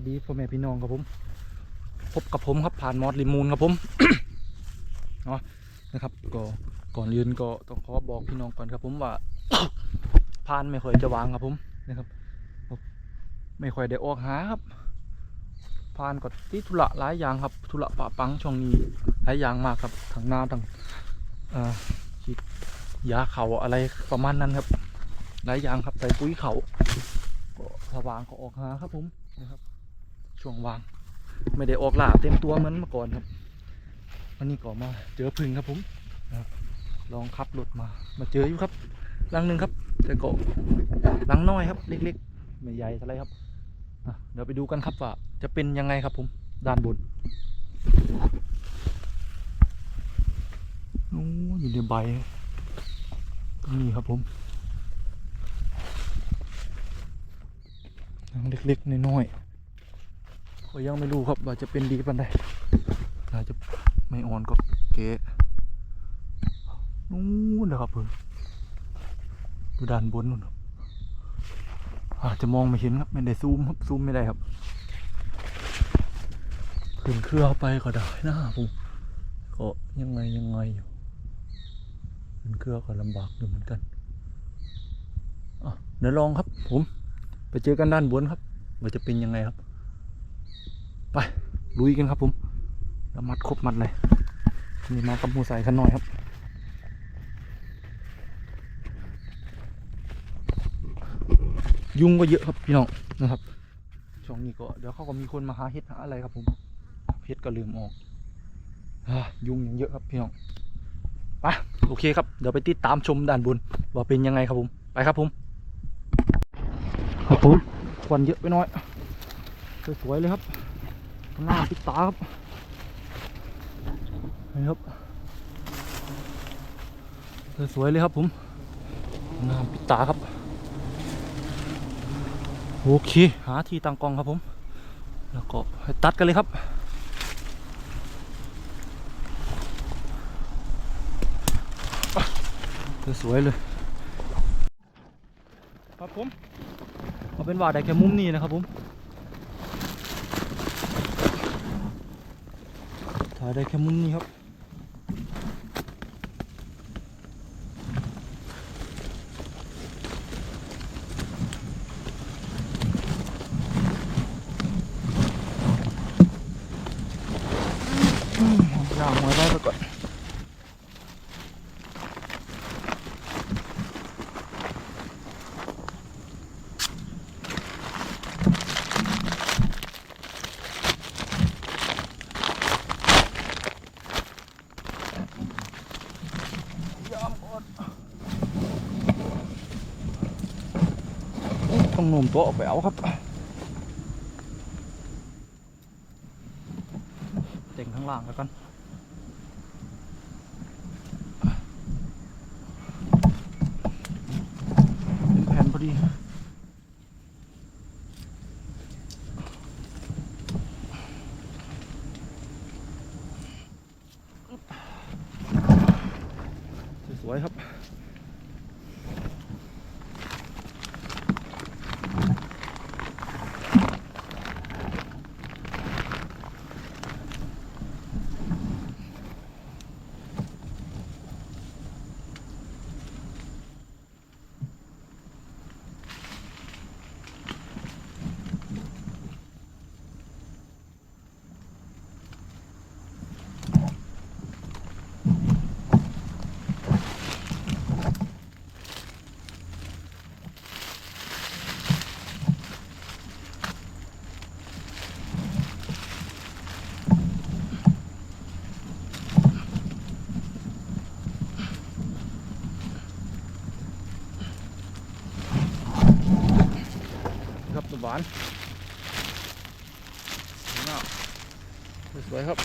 สดีพ่อแม่พี่น้องครับผม พบกับผมครับผ่านมอสลิมูนครับผมเนาะนะครับก็ก่อนอื่นก็ต้องขอบอกพี่น้องก่อนครับผมว่าพานไม่ค่อยจะวางครับผมนะครับ ไม่ค่อยได้ออกหาครับพานก็ติดธุระหลายอย่างครับธุระปะปังช่วงนี้หลายอย่างมากครับทางหน้าทางอ่อฉีดยาเขาอะไรประมาณนั้นครับ หลายอย่างครับใส่ปุ๋ยเขาก็ถ้าวางก็ออกหาครับผมนะครับ ช่วงว่าง ไม่ได้ออกล่าเต็มตัวเหมือนเมื่อก่อนครับวันนี้ก็มาเจอพึ่งครับผมลองขับรถมา มาเจออยู่ครับลังหนึ่งครับแต่ก็ลังน้อยครับ เล็กๆ ไม่ใหญ่เท่าไรครับเดี๋ยวไปดูกันครับว่าจะเป็นยังไงครับผมด้านบนโอ้อยู่ในใบนี่ครับผมลังเล็กๆน้อยๆ ก็ยังไม่รู้ครับว่าจะเป็นดีปันใดน่าจะไม่อ่อนก็เก๋นู่นนะครับเพิ่นอยู่ด้านบนนู่นครับอาจจะมองไม่เห็นครับไม่ได้ซูมครับซูมไม่ได้ครับขึ้นเครื่องไปก็ได้นะผมก็ยังไงยังไงอยู่ขึ้นเครื่องก็ลำบากอยู่เหมือนกันอะเดี๋ยวลองครับผม ไปเจอกันด้านบนครับว่าจะเป็นยังไงครับ ไปลุยกันครับผมแล้วมัดครบมัดเลยนี่มากับหมูใส่ขันหน่อยครับยุงก็เยอะครับพี่น้องนะครับช่วงนี้ก็เดี๋ยวเขาก็มีคนมาหาเห็ดหาอะไรครับผมเห็ดก็ลืมออกอยุงยังเยอะครับพี่น้องไปโอเคครับเดี๋ยวไปติดตามชมด้านบนว่าเป็นยังไงครับผมไปครับผมครับผมควันเยอะไปหน่อยสวยๆเลยครับ หน้าปิดตาครับนี่ครับสวยเลยครับผมหน้าปิดตาครับ โอเค หาที่ตั้งกล้องครับผม แล้วก็ตัดกันเลยครับสวยเลยครับผมเอาเป็นว่าได้แค่มุมนี้นะครับผม ถ่ายได้แค่มุมนี้ครับ อืมย่างหัวได้ไปก่อน ยอมก่อน ต้องโน้มตัวออกไปเอาครับเต็งข้างล่างแล้วกันแผ่นพอดี สวยครับานสวยงามสวยๆครับ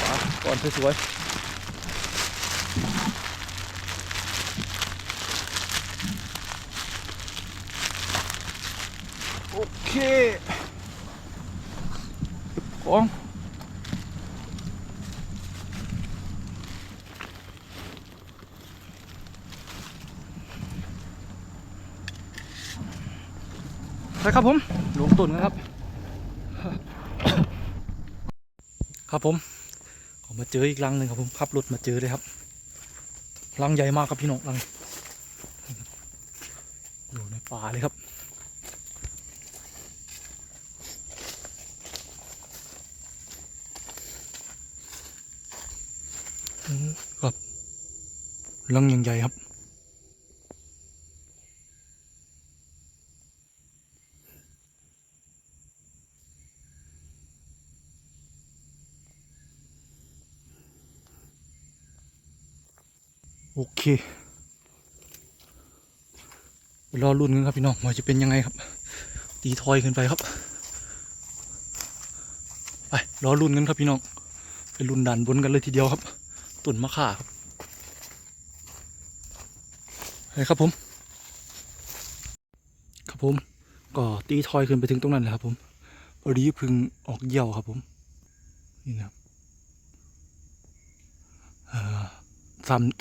หวานก่อนสวยๆโอเคของ ครับผมหลงตุนกันครับ ครับผมผมมาเจออีกรังหนึ่งครับผมขับรถมาเจอเลยครับรังใหญ่มากครับพี่น้องรังอยู่ในป่าเลยครับครับรังยังใหญ่ครับ โอเครอรุ่นกันครับพี่น้องว่าจะเป็นยังไงครับ ตีทอยขึ้นไปครับไปรอรุ่นกันครับพี่น้องไปรุ่นดันบนกันเลยทีเดียวครับตุ่นมะข่าครับไปครับผม ครับผมก็ตีทอยขึ้นไปถึงตรงนั้นแหละครับผมพอดีเพึ่งออกเหยี่ยวครับผมนี่นะครับอ่อทำ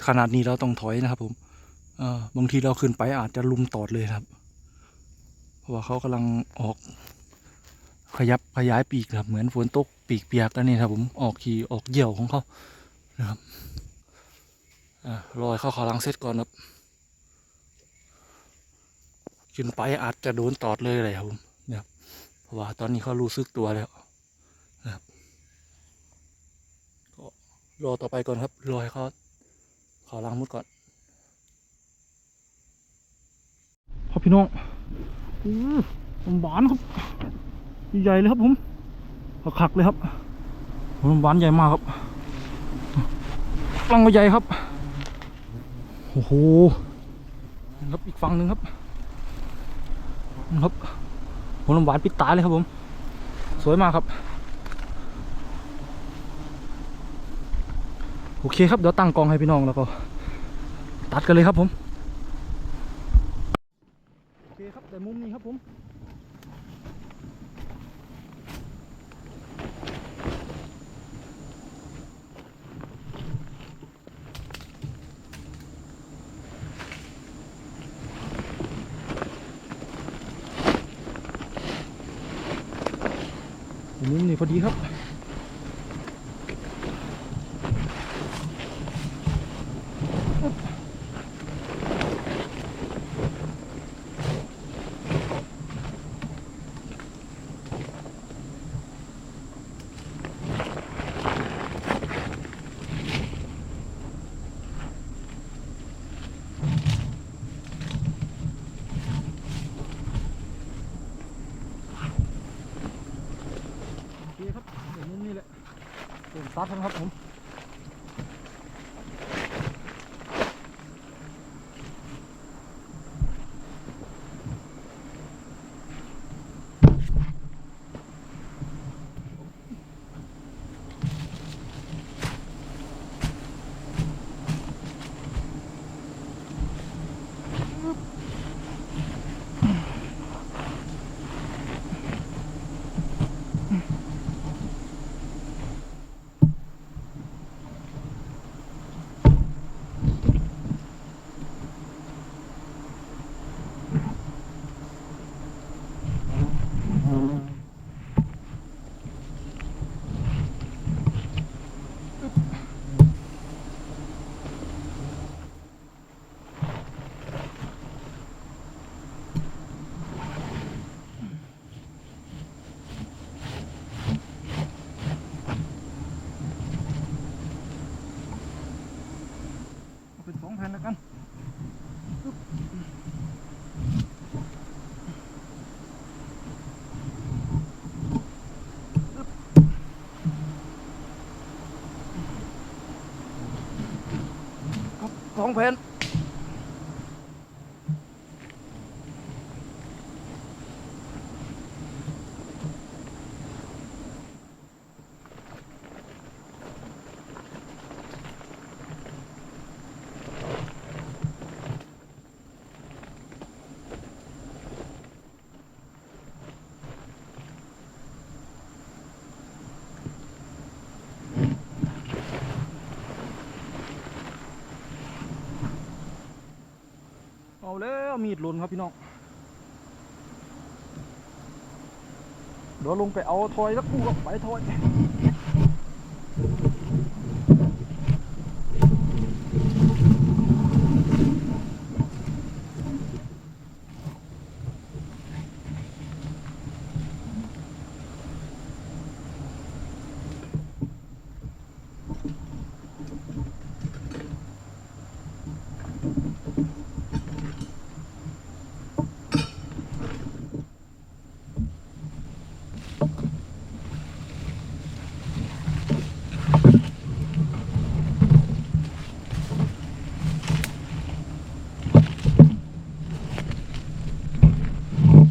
ขนาดนี้เราต้องถอยนะครับผมเออบางทีเราขึ้นไปอาจจะลุมตอดเลยครับ เพราะว่าเขากำลังออกขยับขยายปีกครับ เหมือนฝนตกปีกเปียกแล้วนี่ครับ ผมออกขี่ออกเหยี่ยวของเขานะครับอรอยเข้าขาลังเซตก่อนครับขึ้นไปอาจจะโดนตอดเลยเลยครับผมเนี่ยครับเพราะว่าตอนนี้เขารู้สึกตัวแล้วนะครับก็รอต่อไปก่อนครับรอให้เขา ขอล้างมุดก่อนพ่อพี่น้องอู้ผมหวานครับใหญ่เลยครับผมผักขักเลยครับผมหวานใหญ่มากครับลังก็ใหญ่ครับโอ้โหครับอีกฝั่งหนึ่งครับครับผมหวานปิดตาเลยครับผม สวยมากครับ โอเคครับเดี๋ยวตั้งกองให้พี่น้องแล้วก็ ตัดกันเลยครับผมโอเคครับแต่มุมนี้ครับผมมุมนี้พอดีครับ โอเคครับเดี๋ยวมุมนี้แหละ เดินซั ผมเอาเป็นแล้วกันสองแผ่น เอาแล้วมีดหลุนครับพี่น้องเดี๋ยวลงไปเอาทอยแล้วกคู่กับไปทอย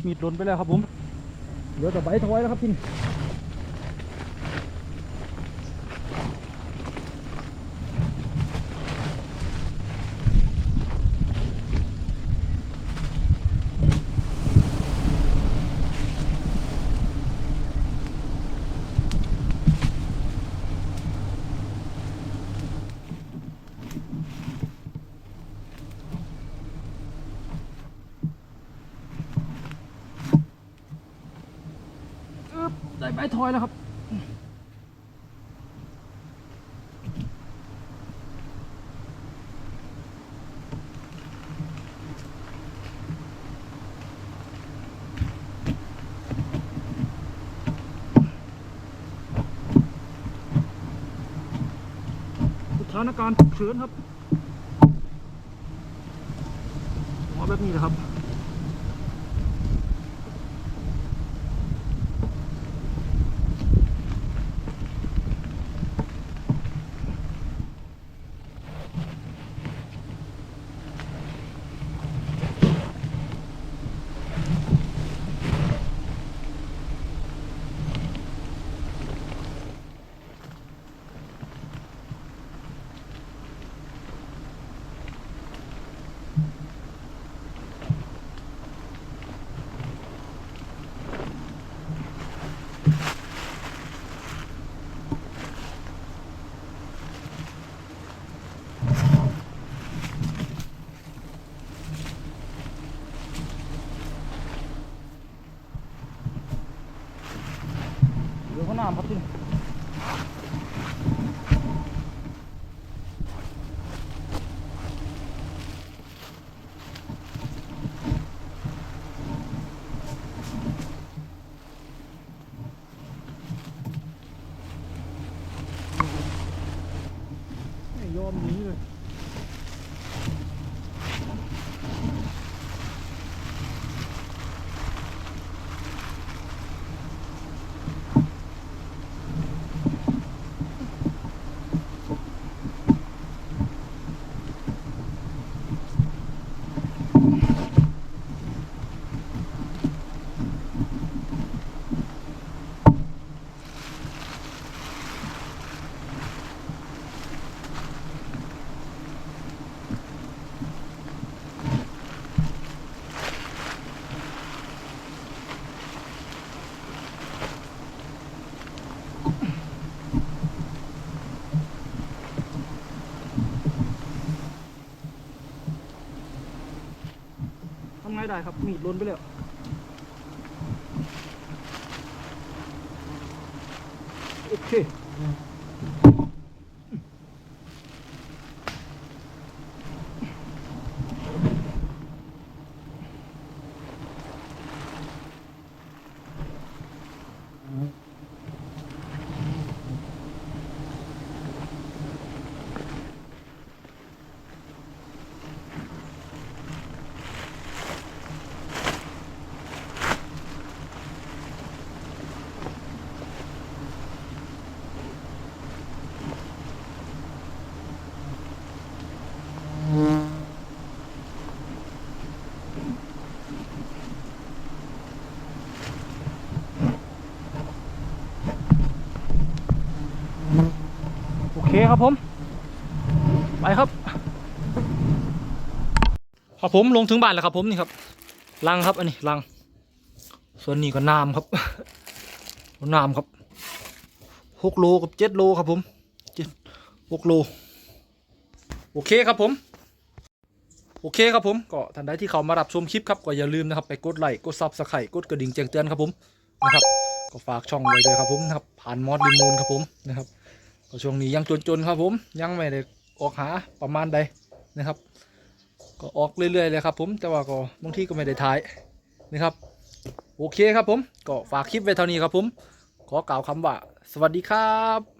มีดหล่นไปแล้วครับผมเหลือแต่ใบถอยแล้วครับพี่ บได้อยแล้วครับสถานการณ์ฉุกเฉินครับมาแบบนี้นะครับ ไม่ ได้ครับมีดล้นไปแล้ว โอเค โอเครับผม ไปครับครับผมลงถึงบ้านแล้วครับผมนี่ครับลังครับอันนี้ลัง ส่วนนี้ก็น้ำครับน้ำครับหกโลกับเจ็ดโลครับผมเจ็ดหกโลโอเคครับผม โอเคครับผมก็ท่านใดที่เขามารับชมคลิปครับก็อย่าลืมนะครับไปกดไลค์กดซับสไครต์กดกระดิ่งแจ้งเตือนครับผมนะครับ ก็ฝากช่องไว้ด้วยครับผมนะครับผ่านมอสลิมูนครับผมนะครับ ก็ช่วงนี้ยังจนๆครับผมยังไม่ได้ออกหาประมาณใดนะครับ ก็ออกเรื่อยๆเลยครับผมแต่ว่าก็บางที่ก็ไม่ได้ถ่ายนะครับ โอเคครับผมก็ฝากคลิปไว้เท่านี้ครับผม ขอกล่าวคำว่า สวัสดีครับ